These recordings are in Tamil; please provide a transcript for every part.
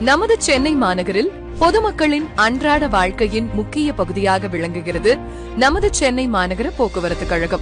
நமது சென்னை மாநகரில் பொதுமக்களின் அன்றாட வாழ்க்கையின் முக்கிய பகுதியாக விளங்குகிறது நமது சென்னை மாநகர போக்குவரத்து கழகம்.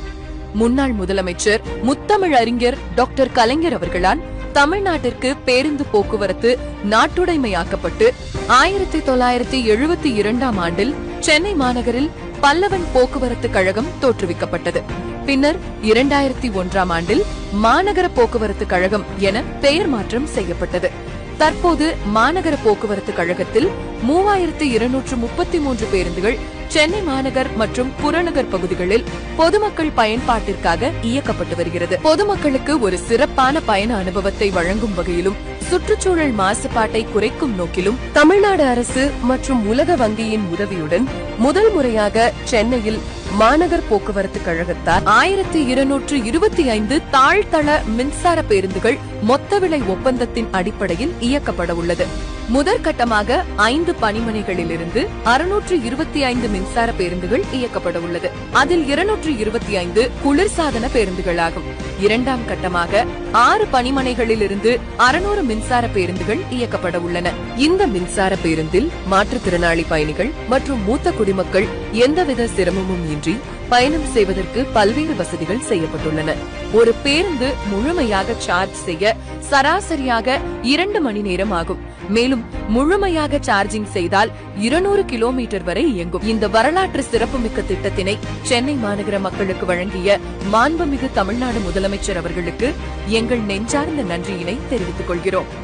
முன்னாள் முதலமைச்சர் முத்தமிழ் அறிஞர் டாக்டர் கலைஞர் அவர்களால் தமிழ்நாட்டிற்கு பேருந்து போக்குவரத்து நாட்டுடைமையாக்கப்பட்டு ஆயிரத்தி தொள்ளாயிரத்தி எழுபத்தி இரண்டாம் ஆண்டில் சென்னை மாநகரில் பல்லவன் போக்குவரத்து கழகம் தோற்றுவிக்கப்பட்டது. பின்னர் இரண்டாயிரத்தி ஒன்றாம் ஆண்டில் மாநகர போக்குவரத்து கழகம் என பெயர் மாற்றம் செய்யப்பட்டது. தற்போது மாநகர போக்குவரத்து கழகத்தில் மூவாயிரத்து இருநூற்று முப்பத்தி மூன்று பேருந்துகள் சென்னை மாநகர் மற்றும் புறநகர் பகுதிகளில் பொதுமக்கள் பயன்பாட்டிற்காக இயக்கப்பட்டு வருகிறது. பொதுமக்களுக்கு ஒரு சிறப்பான பயண அனுபவத்தை வழங்கும் வகையிலும் சுற்றுச்சூழல் மாசுபாட்டை குறைக்கும் நோக்கிலும் தமிழ்நாடு அரசு மற்றும் உலக வங்கியின் உதவியுடன் முதல் முறையாக சென்னையில் மாநகர் போக்குவரத்து கழகத்தால் ஆயிரத்தி இருநூற்று இருபத்தி ஐந்து தாழ்தள மின்சார பேருந்துகள் மொத்த விலை ஒப்பந்தத்தின் அடிப்படையில் இயக்கப்பட உள்ளது. முதற்கட்டமாக ஐந்து பணிமனைகளிலிருந்து அறுநூற்று இருபத்தி ஐந்து மின்சார பேருந்துகள் இயக்கப்பட உள்ளது. அதில் இருநூற்று இருபத்தி ஐந்து குளிர்சாதன பேருந்துகளாகும். இரண்டாம் கட்டமாக ஆறு பணிமனைகளிலிருந்து அறுநூறு மின்சார பேருந்துகள் இயக்கப்பட உள்ளன. இந்த மின்சார பேருந்தில் மாற்றுத்திறனாளி பயணிகள் மற்றும் மூத்த குடிமக்கள் எந்தவித சிரமமும் இன்றி பயணம் செய்வதற்கு பல்வேறு வசதிகள் செய்யப்பட்டுள்ளன. ஒரு பேருந்து முழுமையாக சார்ஜ் செய்ய சராசரியாக இரண்டு மணி நேரம் ஆகும். மேலும் முழுமையாக சார்ஜிங் செய்தால் இருநூறு கிலோமீட்டர் வரை இயங்கும். இந்த வரலாற்று சிறப்புமிக்க திட்டத்தினை சென்னை மாநகர மக்களுக்கு வழங்கிய மாண்புமிகு தமிழ்நாடு முதலமைச்சர் அவர்களுக்கு எங்கள் நெஞ்சார்ந்த நன்றியினை தெரிவித்துக் கொள்கிறோம்.